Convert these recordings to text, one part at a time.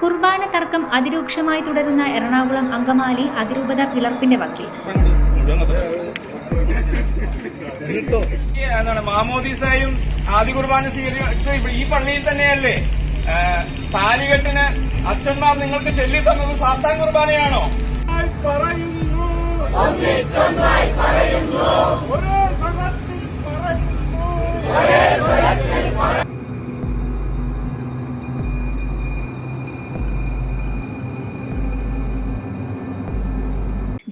കുർബാന തർക്കം അതിരൂക്ഷമായി തുടരുന്ന എറണാകുളം അങ്കമാലി അതിരൂപത പിളർപ്പിന്റെ വക്കിൽ. എന്താണ് മാമോദീസായും ആദ്യ കുർബാന സ്വീകരിച്ച ഈ പള്ളിയിൽ തന്നെയല്ലേ? താലികെട്ടിന് അച്ഛന്മാർ നിങ്ങൾക്ക് ചൊല്ലി തന്നത് സാത്താൻ കുർബാനയാണോ? പറയുന്നു ഒരേ സ്വരത്തിൽ പറയുന്നു.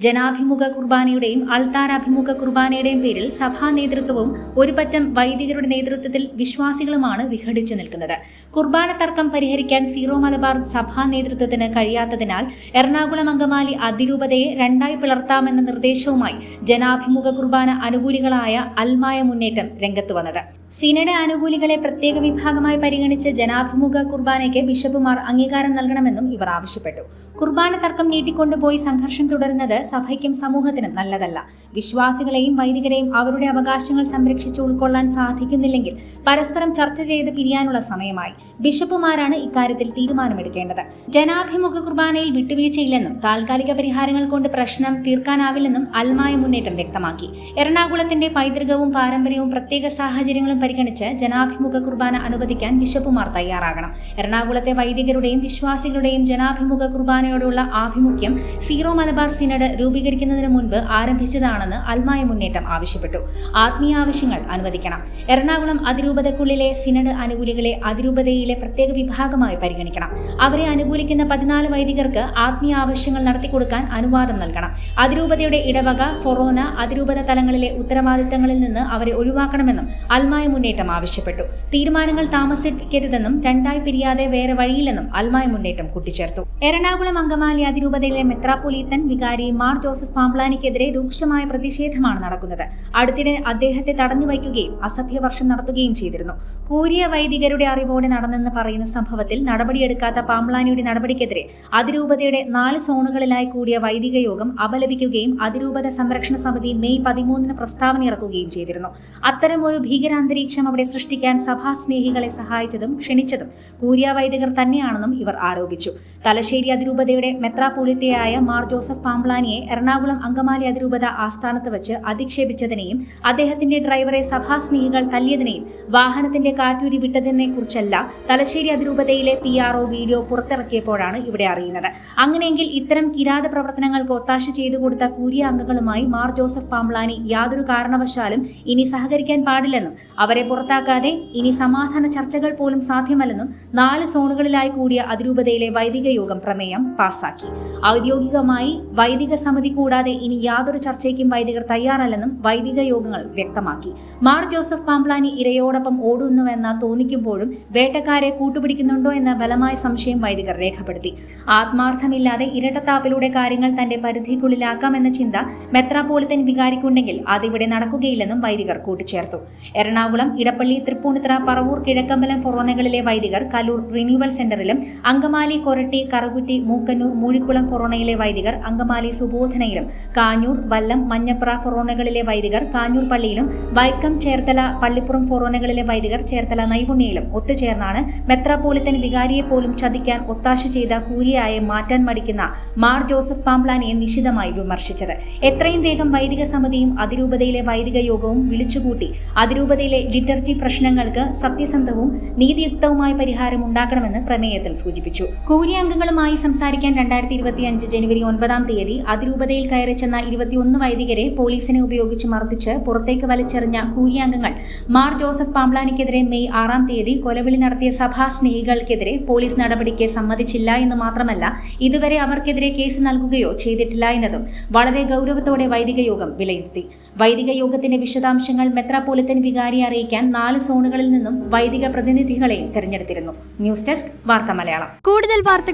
ജനാഭിമുഖ കുർബാനയുടെയും അൾത്താരാഭിമുഖ കുർബാനയുടെയും പേരിൽ സഭാ നേതൃത്വവും ഒരുപറ്റം വൈദികരുടെ നേതൃത്വത്തിൽ വിശ്വാസികളുമാണ് വിഘടിച്ചു നിൽക്കുന്നത്. കുർബാന തർക്കം പരിഹരിക്കാൻ സീറോ മലബാർ സഭാ നേതൃത്വത്തിന് കഴിയാത്തതിനാൽ എറണാകുളം അങ്കമാലി അതിരൂപതയെ രണ്ടായി പിളർത്താമെന്ന നിർദ്ദേശവുമായി ജനാഭിമുഖ കുർബാന അനുകൂലികളായ അൽമായ മുന്നേറ്റം രംഗത്ത് വന്നത്. സിനഡ അനുകൂലികളെ പ്രത്യേക വിഭാഗമായി പരിഗണിച്ച് ജനാഭിമുഖ കുർബാനയ്ക്ക് ബിഷപ്പുമാർ അംഗീകാരം നൽകണമെന്നും ഇവർ ആവശ്യപ്പെട്ടു. കുർബാന തർക്കം നീട്ടിക്കൊണ്ടുപോയി സംഘർഷം തുടരുന്നത് സഭയ്ക്കും സമൂഹത്തിനും നല്ലതല്ല. വിശ്വാസികളെയും വൈദികരെയും അവരുടെ അവകാശങ്ങൾ സംരക്ഷിച്ച് ഉൾക്കൊള്ളാൻ സാധിക്കുന്നില്ലെങ്കിൽ പരസ്പരം ചർച്ച ചെയ്ത് പിരിയാനുള്ള സമയമായി. ബിഷപ്പുമാരാണ് ഇക്കാര്യത്തിൽ തീരുമാനമെടുക്കേണ്ടത്. ജനാഭിമുഖ കുർബാനയിൽ വിട്ടുവീഴ്ചയില്ലെന്നും താൽക്കാലിക പരിഹാരങ്ങൾ കൊണ്ട് പ്രശ്നം തീർക്കാനാവില്ലെന്നും അൽമായ മുന്നേറ്റം വ്യക്തമാക്കി. എറണാകുളത്തിന്റെ പൈതൃകവും പാരമ്പര്യവും പ്രത്യേക സാഹചര്യങ്ങളും പരിഗണിച്ച് ജനാഭിമുഖ കുർബാന അനുവദിക്കാൻ ബിഷപ്പുമാർ തയ്യാറാകണം. എറണാകുളത്തെ വൈദികരുടെയും വിശ്വാസികളുടെയും ജനാഭിമുഖ കുർബാനയോടുള്ള ആഭിമുഖ്യം സീറോ മലബാർ സിനഡ് രൂപീകരിക്കുന്നതിന് മുൻപ് ആരംഭിച്ചതാണെന്ന് അൽമായ മുന്നേറ്റം ആവശ്യപ്പെട്ടു. ആത്മീയ ആവശ്യങ്ങൾ അനുവദിക്കണം. എറണാകുളം അതിരൂപതക്കുള്ളിലെ സിനഡ് അനുകൂലികളെ അതിരൂപതയിലെ പ്രത്യേക വിഭാഗമായി പരിഗണിക്കണം. അവരെ അനുകൂലിക്കുന്ന പതിനാല് വൈദികർക്ക് ആത്മീയ ആവശ്യങ്ങൾ നടത്തിക്കൊടുക്കാൻ അനുവാദം നൽകണം. അതിരൂപതയുടെ ഇടവക ഫൊറോന അതിരൂപത തലങ്ങളിലെ ഉത്തരവാദിത്തങ്ങളിൽ നിന്ന് അവരെ ഒഴിവാക്കണമെന്നും അൽമായ മുന്നേറ്റം ആവശ്യപ്പെട്ടു. തീരുമാനങ്ങൾ താമസിക്കരുതെന്നും രണ്ടായി പിരിയാതെ വേറെ വഴിയില്ലെന്നും അൽമായ മുന്നേറ്റം കൂട്ടിച്ചേർത്തു. എറണാകുളം അങ്കമാലി അതിരൂപതയിലെ മെത്രാപ്പൊലീത്തൻ വികാരി മാർ ജോസഫ് പാംപ്ലാനിക്കെതിരെ രൂക്ഷമായ പ്രതിഷേധമാണ് നടക്കുന്നത്. അടുത്തിടെ അദ്ദേഹത്തെ തടഞ്ഞു വയ്ക്കുകയും അസഭ്യവർഷം നടത്തുകയും ചെയ്തിരുന്നു. കൂരിയ വൈദികരുടെ അറിവോടെ നടന്നെന്ന് പറയുന്ന സംഭവത്തിൽ നടപടിയെടുക്കാത്ത പാംപ്ലാനിയുടെ നടപടിക്കെതിരെ അതിരൂപതയുടെ നാല് സോണുകളിലായി കൂടിയ വൈദിക യോഗം അപലപിക്കുകയും അതിരൂപത സംരക്ഷണ സമിതി മെയ് പതിമൂന്നിന് പ്രസ്താവന ഇറക്കുകയും ചെയ്തിരുന്നു. അത്തരം ഒരു ഭീകരാന്തരീക്ഷം അവിടെ സൃഷ്ടിക്കാൻ സഭാസ്നേഹികളെ സഹായിച്ചതും ക്ഷണിച്ചതും കൂരിയ വൈദികർ തന്നെയാണെന്നും ഇവർ ആരോപിച്ചു. തലശ്ശേരി അതിരൂപതയുടെ മെത്രാപോലിത്തയായ മാർ ജോസഫ് പാംപ്ലാനിയെ എറണാകുളം അങ്കമാലി അതിരൂപത ആസ്ഥാനത്ത് വെച്ച് അധിക്ഷേപിച്ചതിനെയും അദ്ദേഹത്തിന്റെ ഡ്രൈവറെ സഭാസ്നേഹികൾ തല്ലിയതിനെയും വാഹനത്തിന്റെ കാറ്റൂരി വിട്ടതിനെ കുറിച്ചല്ല തലശ്ശേരി അതിരൂപതയിലെ പി വീഡിയോ പുറത്തിറക്കിയപ്പോഴാണ് ഇവിടെ അറിയുന്നത്. അങ്ങനെയെങ്കിൽ ഇത്തരം കിരാത പ്രവർത്തനങ്ങൾക്ക് ഒത്താശ ചെയ്തു കൊടുത്ത കൂരിയ അംഗങ്ങളുമായി മാർ ജോസഫ് പാംപ്ലാനി യാതൊരു കാരണവശാലും ഇനി സഹകരിക്കാൻ പാടില്ലെന്നും അവരെ പുറത്താക്കാതെ ഇനി സമാധാന ചർച്ചകൾ പോലും സാധ്യമല്ലെന്നും നാല് സോണുകളിലായി കൂടിയ അതിരൂപതയിലെ വൈദിക യോഗം പ്രമേയം പാസാക്കി. ഔദ്യോഗികമായി വൈദിക സമിതി കൂടാതെ ഇനി യാതൊരു ചർച്ചയ്ക്കും വൈദികർ തയ്യാറല്ലെന്നും വൈദിക യോഗങ്ങൾ വ്യക്തമാക്കി. മാർ ജോസഫ് പാംപ്ലാനി ഇരയോടൊപ്പം ഓടുന്നുവെന്ന് തോന്നിക്കുമ്പോഴും വേട്ടക്കാരെ കൂട്ടുപിടിക്കുന്നുണ്ടോ എന്ന ബലമായ സംശയം വൈദികർ രേഖപ്പെടുത്തി. ആത്മാർത്ഥമില്ലാതെ ഇരട്ടത്താപ്പിലൂടെ കാര്യങ്ങൾ തന്റെ പരിധിക്കുള്ളിലാക്കാമെന്ന ചിന്ത മെത്രാപോളിത്തൻ വികാരിക്കുണ്ടെങ്കിൽ അതിവിടെ നടക്കുകയില്ലെന്നും വൈദികർ കൂട്ടിച്ചേർത്തു. എറണാകുളം ഇടപ്പള്ളി തൃപ്പൂണിത്തറ പറവൂർ കിഴക്കമ്പലം ഫൊറോണകളിലെ വൈദികർ കലൂർ റിന്യൂവൽ സെന്ററിലും അങ്കമാലി കൊരട്ടി കറുകുറ്റി മൂക്കന്നൂർ മൂഴിക്കുളം ഫൊറോണയിലെ വൈദികർ അങ്കമാലി സുബോധനയിലും കാഞ്ഞൂർ വല്ലം മഞ്ഞപ്ര ഫൊറോണകളിലെ വൈദികർ കാഞ്ഞൂർ പള്ളിയിലും വൈക്കം ചേർത്തല പള്ളിപ്പുറം ഫൊറോണകളിലെ വൈദികർ ചേർത്തല നൈപുണ്യയിലും ഒത്തുചേർന്നാണ് മെത്രാപോലിത്തൻ വികാരിയെ പോലും ചതിക്കാൻ ഒത്താശ ചെയ്ത കൂരിയായെ മാറ്റാൻ മടിക്കുന്ന മാർ ജോസഫ് പാംപ്ലാനിയെ നിശിതമായി വിമർശിച്ചത്. എത്രയും വേഗം വൈദിക സമിതിയും അതിരൂപതയിലെ വൈദിക യോഗവും വിളിച്ചുകൂട്ടി അതിരൂപതയിലെ ലിറ്റർജി പ്രശ്നങ്ങൾക്ക് സത്യസന്ധവും നീതിയുക്തവുമായ പരിഹാരം ഉണ്ടാക്കണമെന്ന് പ്രമേയത്തിൽ സൂചിപ്പിച്ചു. കൂരി അംഗങ്ങളുമായി സംസാരിക്കാൻ രണ്ടായിരത്തി ഇരുപത്തി അഞ്ച് ജനുവരി ഒൻപതാം തീയതി അതിരൂപതയിൽ കയറി ചെന്ന ഇരുപത്തിയൊന്ന് വൈദികരെ പോലീസിനെ ഉപയോഗിച്ച് മർദ്ദിച്ച് പുറത്തേക്ക് വലിച്ചെറിഞ്ഞ കൂലിയാംഗങ്ങൾ മാർ ജോസഫ് പാംബ്ലാനിക്കെതിരെ മെയ് ആറാം തീയതി കൊലവിളി നടത്തിയ സഭാ സ്നേഹികൾക്കെതിരെ പോലീസ് നടപടിക്ക് സമ്മതിച്ചില്ല എന്ന് മാത്രമല്ല ഇതുവരെ അവർക്കെതിരെ കേസ് നൽകുകയോ ചെയ്തിട്ടില്ല എന്നതും വളരെ ഗൗരവത്തോടെ വൈദിക യോഗം വിലയിരുത്തി. വൈദിക യോഗത്തിന്റെ വിശദാംശങ്ങൾ മെത്രാപോലിത്തൻ വികാരി അറിയിക്കാൻ നാല് സോണുകളിൽ നിന്നും വൈദിക പ്രതിനിധികളെയും തെരഞ്ഞെടുത്തിരുന്നു. ന്യൂസ് ഡെസ്ക് വാർത്ത മലയാളം കൂടുതൽ